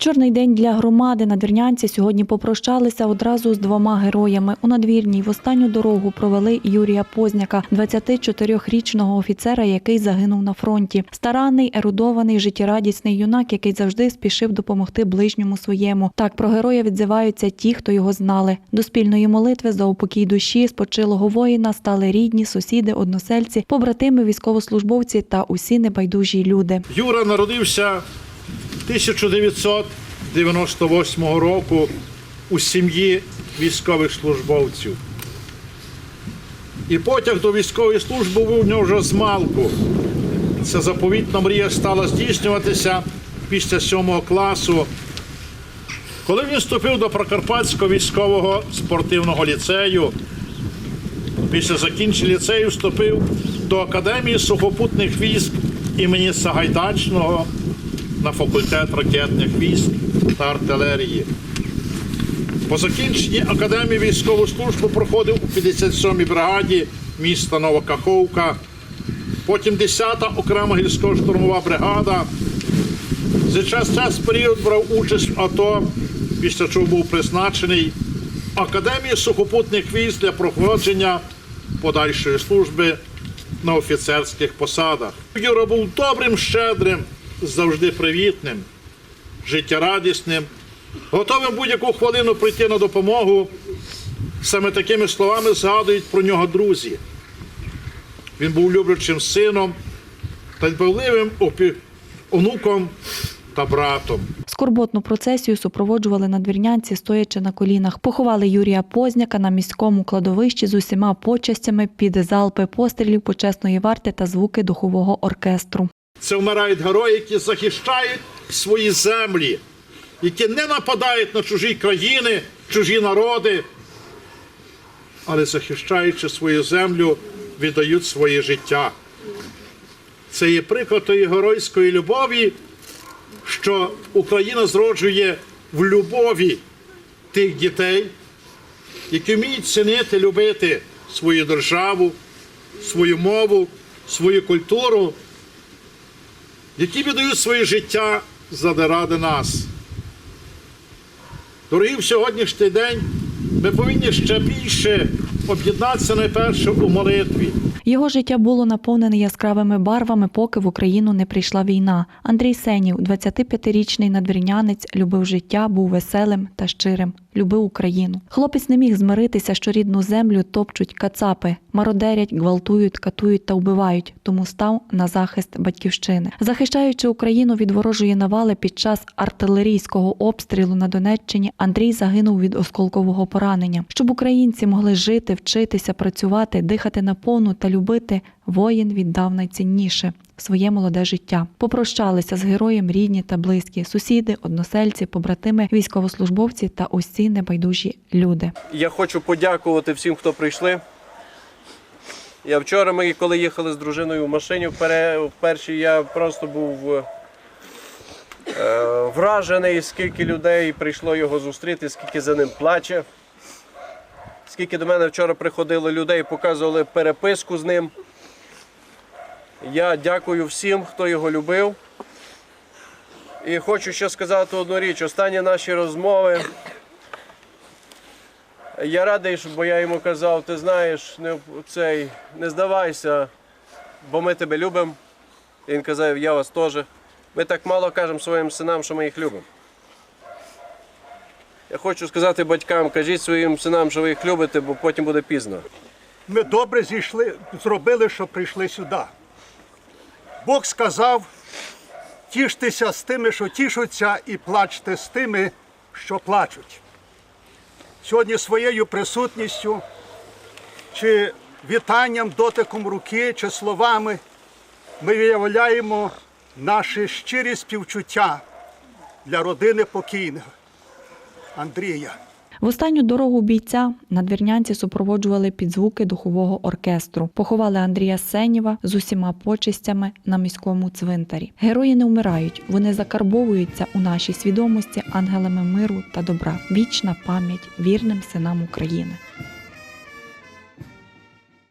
Чорний день для громади. Надвірнянці сьогодні попрощалися одразу з двома героями. У надвірній в останню дорогу провели Юрія Позняка, 24-річного офіцера, який загинув на фронті. Старанний, ерудований, життєрадісний юнак, який завжди спішив допомогти ближньому своєму. Так про героя відзиваються ті, хто його знали. До спільної молитви за упокій душі спочилого воїна стали рідні, сусіди, односельці, побратими, військовослужбовці та усі небайдужі люди. Юра народився 1998 року у сім'ї військових службовців. І потяг до військової служби був у нього вже з малку. Ця заповітна мрія стала здійснюватися після сьомого класу, коли він вступив до Прокарпатського військового спортивного ліцею. Після закінчення ліцею вступив до Академії сухопутних військ імені Сагайдачного на факультет ракетних військ та артилерії. По закінченні Академії військову службу проходив у 57-й бригаді міста Новокаховка, потім 10-та окрема гірсько-штурмова бригада. За час час період брав участь в АТО, після чого був призначений Академією сухопутних військ для проходження подальшої служби на офіцерських посадах. Юра був добрим, щедрим, завжди привітним, життєрадісним, готовим будь-яку хвилину прийти на допомогу. Саме такими словами згадують про нього друзі. Він був люблячим сином та дбавливим онуком та братом. Скорботну процесію супроводжували надвірнянці, стоячи на колінах. Поховали Юрія Позняка на міському кладовищі з усіма почастями під залпи пострілів почесної варти та звуки духового оркестру. Це вмирають герої, які захищають свої землі, які не нападають на чужі країни, чужі народи, але захищаючи свою землю, віддають своє життя. Це є приклад тої геройської любові, що Україна зроджує в любові тих дітей, які вміють цінити, любити свою державу, свою мову, свою культуру які віддають своє життя заради нас. Дорогі, в сьогоднішній день ми повинні ще більше об'єднатися найперше у молитві. Його життя було наповнене яскравими барвами, поки в Україну не прийшла війна. Андрій Сенів, 25-річний надвірнянець, любив життя, був веселим та щирим, любив Україну. Хлопець не міг змиритися, що рідну землю топчуть кацапи, мародерять, гвалтують, катують та вбивають, тому став на захист батьківщини. Захищаючи Україну від ворожої навали під час артилерійського обстрілу на Донеччині, Андрій загинув від осколкового поранення. Щоб українці могли жити, вчитися, працювати, дихати наповну та любити, воїн віддав найцінніше своє молоде життя. Попрощалися з героєм рідні та близькі, сусіди, односельці, побратими, військовослужбовці та усі небайдужі люди. Я хочу подякувати всім, хто прийшли. Я вчора, ми коли їхали з дружиною в машині, вперше я просто був е, вражений, скільки людей прийшло його зустріти, скільки за ним плаче. Скільки до мене вчора приходило людей, показували переписку з ним. Я дякую всім, хто його любив. І хочу ще сказати одну річ. Останні наші розмови. Я радий, бо я йому казав, ти знаєш, не, цей, не здавайся, бо ми тебе любимо. І він казав, я вас теж. Ми так мало кажемо своїм синам, що ми їх любимо. Я хочу сказати батькам, кажіть своїм синам, що ви їх любите, бо потім буде пізно. Ми добре зійшли, зробили, що прийшли сюди. Бог сказав: тіштеся з тими, що тішуться, і плачте з тими, що плачуть. Сьогодні своєю присутністю, чи вітанням, дотиком руки, чи словами ми виявляємо наші щирі співчуття для родини покійного Андрія. В останню дорогу бійця надвірнянці супроводжували під звуки духового оркестру. Поховали Андрія Сенєва з усіма почистями на міському цвинтарі. Герої не вмирають, вони закарбовуються у нашій свідомості ангелами миру та добра. Вічна пам'ять вірним синам України.